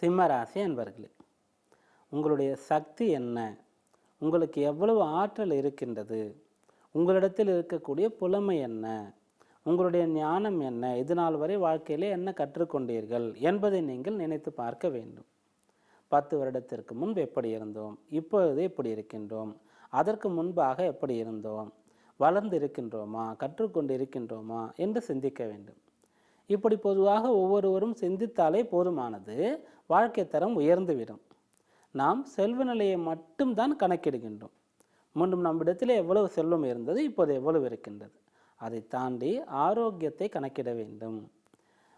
சிம்மராசி அன்பர்களே உங்களுடைய சக்தி என்ன? உங்களுக்கு எவ்வளவு ஆற்றல் இருக்கின்றது? உங்களிடத்தில் இருக்கக்கூடிய புலமை என்ன? உங்களுடைய ஞானம் என்ன? இது நாள் வரை வாழ்க்கையிலே என்ன கற்றுக்கொண்டீர்கள் என்பதை நீங்கள் நினைத்து பார்க்க வேண்டும். பத்து வருடத்திற்கு முன்பு எப்படி இருந்தோம்? இப்பொழுது எப்படி இருக்கின்றோம்? அதற்கு முன்பாக எப்படி இருந்தோம்? வளர்ந்து இருக்கின்றோமா? கற்றுக்கொண்டு இருக்கின்றோமா என்று சிந்திக்க வேண்டும். இப்படி பொதுவாக ஒவ்வொருவரும் சிந்தித்தாலே போதுமானது. வாழ்க்கை தரம் உயர்ந்துவிடும். நாம் செல்வ நிலையை மட்டும்தான் கணக்கிடுகின்றோம். முன்பு நம்மிடத்தில் எவ்வளவு செல்வம் இருந்தது இப்போது எவ்வளவு இருக்கின்றது. அதை தாண்டி ஆரோக்கியத்தை கணக்கிட வேண்டும்.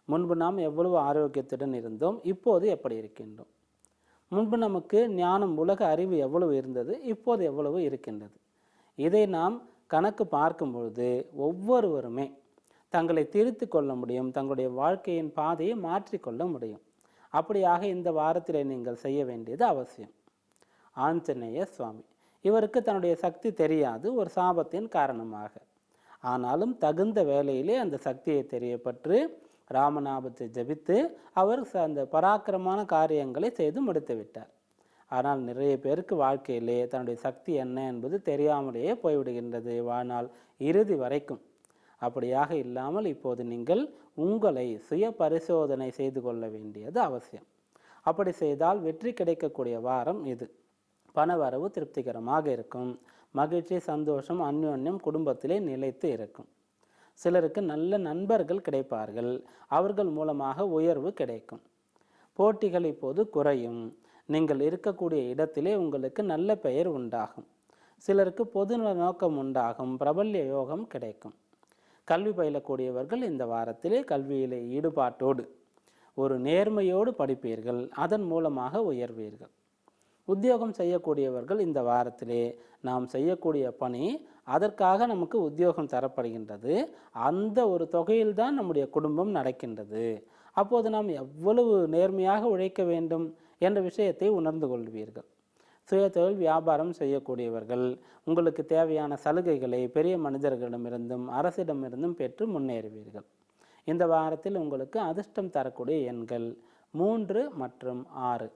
முன்பு நாம் எவ்வளவு ஆரோக்கியத்துடன் இருந்தோம் இப்போது எப்படி இருக்கின்றோம்? முன்பு நமக்கு ஞானம் உலக அறிவு எவ்வளவு இருந்தது இப்போது எவ்வளவு இருக்கின்றது? இதை நாம் கணக்கு பார்க்கும் பொழுது ஒவ்வொருவருமே தங்களை திருத்தி கொள்ள முடியும் தங்களுடைய வாழ்க்கையின் பாதையை மாற்றிக்கொள்ள முடியும். அப்படியாக இந்த வாரத்தில் நீங்கள் செய்ய வேண்டியது அவசியம். ஆஞ்சநேய சுவாமி. இவருக்கு தன்னுடைய சக்தி தெரியாது ஒரு சாபத்தின் காரணமாக. ஆனாலும் தகுந்த வேலையிலே அந்த சக்தியை தெரியப்பட்டு ராமநாபத்தை ஜபித்து அவர் ச- அந்த பராக்கிரமான காரியங்களை செய்து முடித்து விட்டார். ஆனால் நிறைய பேருக்கு வாழ்க்கையிலே தன்னுடைய சக்தி என்ன என்பது தெரியாமலேயே போய்விடுகின்றது. வாழ்நாள் இறுதி வரைக்கும் அப்படியாக இல்லாமல் இப்போது நீங்கள் உங்களை சுய பரிசோதனை செய்து கொள்ள வேண்டியது அவசியம். அப்படி செய்தால் வெற்றி கிடைக்கக்கூடிய வாரம் இது. பணவரவு திருப்திகரமாக இருக்கும். மகிழ்ச்சி சந்தோஷம் அந்யோன்யம் குடும்பத்திலே நிலைத்து இருக்கும். சிலருக்கு நல்ல நண்பர்கள் கிடைப்பார்கள். அவர்கள் மூலமாக உயர்வு கிடைக்கும். போட்டிகள் இப்போது குறையும். நீங்கள் இருக்கக்கூடிய இடத்திலே உங்களுக்கு நல்ல பெயர் உண்டாகும். சிலருக்கு பொது நோக்கம் உண்டாகும். பிரபல்ய யோகம் கிடைக்கும். கல்வி பயிலக்கூடியவர்கள் இந்த வாரத்திலே கல்வியிலே ஈடுபாட்டோடு ஒரு நேர்மையோடு படிப்பீர்கள். அதன் மூலமாக உயர்வீர்கள். உத்தியோகம் செய்யக்கூடியவர்கள் இந்த வாரத்திலே நாம் செய்யக்கூடிய பணி அதற்காக நமக்கு உத்தியோகம் தரப்படுகின்றது. அந்த ஒரு தொகையில்தான் நம்முடைய குடும்பம் நடக்கின்றது. அப்போது நாம் எவ்வளவு நேர்மையாக உழைக்க வேண்டும் என்ற விஷயத்தை உணர்ந்து கொள்வீர்கள். சுய தொழில் வியாபாரம் செய்யக்கூடியவர்கள் உங்களுக்கு தேவையான சலுகைகளை பெரிய மனிதர்களிடமிருந்தும் அரசிடமிருந்தும் பெற்று முன்னேறுவீர்கள். இந்த வாரத்தில் உங்களுக்கு அதிர்ஷ்டம் தரக்கூடிய எண்கள் மூன்று மற்றும் ஆறு.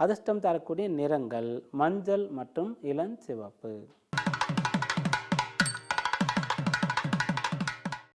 அதிர்ஷ்டம் தரக்கூடிய நிறங்கள் மஞ்சள் மற்றும் இளஞ்சிவப்பு.